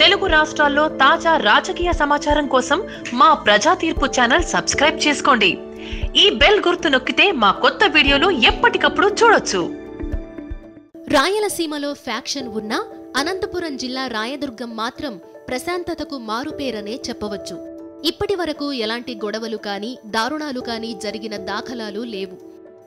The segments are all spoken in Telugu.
తెలుగు రాష్ట్రాల్లో తాజా రాజకీయ సమాచారం కోసం మా ప్రజా తీర్పు ఛానల్ సబ్స్క్రైబ్ చేసుకోండి. ఈ బెల్ గుర్తు నొక్కితే మా కొత్త వీడియోలు ఎప్పటికప్పుడు చూడొచ్చు. రాయలసీమలో ఫ్యాక్షన్ ఉన్న అనంతపురం జిల్లా రాయదుర్గం మాత్రం ప్రశాంతతకు మారుపేరనే చెప్పవచ్చు. ఇప్పటి వరకు ఎలాంటి గొడవలు కానీ దారుణాలు కానీ జరిగిన దాఖలాలు లేవు.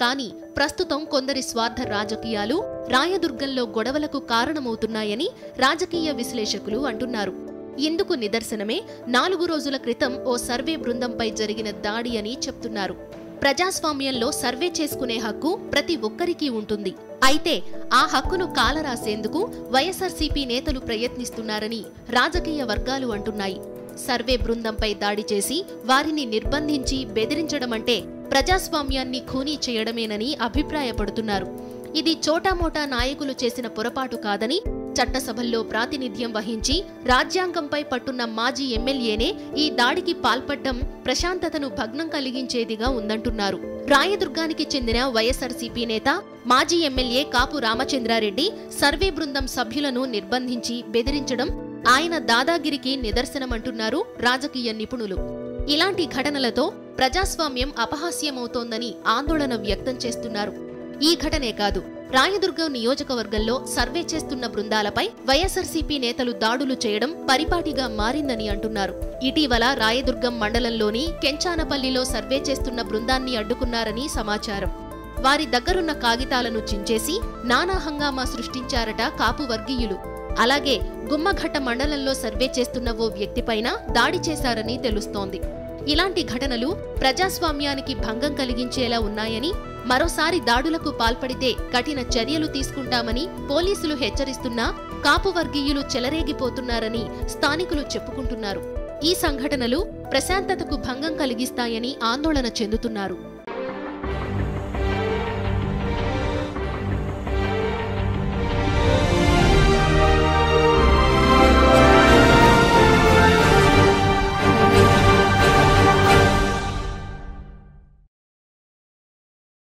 కానీ ప్రస్తుతం కొందరి స్వార్థ రాజకీయాలు రాయదుర్గంలో గొడవలకు కారణమవుతున్నాయని రాజకీయ విశ్లేషకులు అంటున్నారు. ఇందుకు నిదర్శనమే నాలుగు రోజుల క్రితం ఓ సర్వే బృందంపై జరిగిన దాడి అని చెప్తున్నారు. ప్రజాస్వామ్యంలో సర్వే చేసుకునే హక్కు ప్రతి ఒక్కరికీ ఉంటుంది. అయితే ఆ హక్కును కాలరాసేందుకు వైఎస్ఆర్సీపీ నేతలు ప్రయత్నిస్తున్నారని రాజకీయ వర్గాలు అంటున్నాయి. సర్వే బృందంపై దాడి చేసి వారిని నిర్బంధించి బెదిరించడమంటే ప్రజాస్వామ్యాన్ని ఖూనీ చేయడమేనని అభిప్రాయపడుతున్నారు. ఇది చోటామోటా నాయకులు చేసిన పొరపాటు కాదని చట్టసభల్లో ప్రాతినిధ్యం వహించి రాజ్యాంగంపై పట్టున్న మాజీ ఎమ్మెల్యేనే ఈ దాడికి పాల్పడ్డం ప్రశాంతతను భగ్నం కలిగించేదిగా ఉందంటున్నారు. రాయదుర్గానికి చెందిన వైఎస్ఆర్సీపీ నేత మాజీ ఎమ్మెల్యే కాపు రామచంద్రారెడ్డి సర్వే బృందం సభ్యులను నిర్బంధించి బెదిరించడం ఆయన దాదాగిరికి నిదర్శనమంటున్నారు రాజకీయ నిపుణులు. ఇలాంటి ఘటనలతో ప్రజాస్వామ్యం అపహాస్యమవుతోందని ఆందోళన వ్యక్తం చేస్తున్నారు. ఈ ఘటనే కాదు రాయదుర్గం నియోజకవర్గంలో సర్వే చేస్తున్న బృందాలపై వైఎస్ఆర్సీపీ నేతలు దాడులు చేయడం పరిపాటిగా మారిందని అంటున్నారు. ఇటీవల రాయదుర్గం మండలంలోని కెంచానపల్లిలో సర్వే చేస్తున్న బృందాన్ని అడ్డుకున్నారని సమాచారం. వారి దగ్గరున్న కాగితాలను చించేసి నానా హంగామా సృష్టించారట కాపు వర్గీయులు. అలాగే గుమ్మఘట్ట మండలంలో సర్వే చేస్తున్న ఓ వ్యక్తిపైన దాడి చేశారని తెలుస్తోంది. ఇలాంటి ఘటనలు ప్రజాస్వామ్యానికి భంగం కలిగించేలా ఉన్నాయని మరోసారి దాడులకు పాల్పడితే కఠిన చర్యలు తీసుకుంటామని పోలీసులు హెచ్చరిస్తున్నా కాపు వర్గీయులు చెలరేగిపోతున్నారని స్థానికులు చెప్పుకుంటున్నారు. ఈ సంఘటనలు ప్రశాంతతకు భంగం కలిగిస్తాయని ఆందోళన చెందుతున్నారు.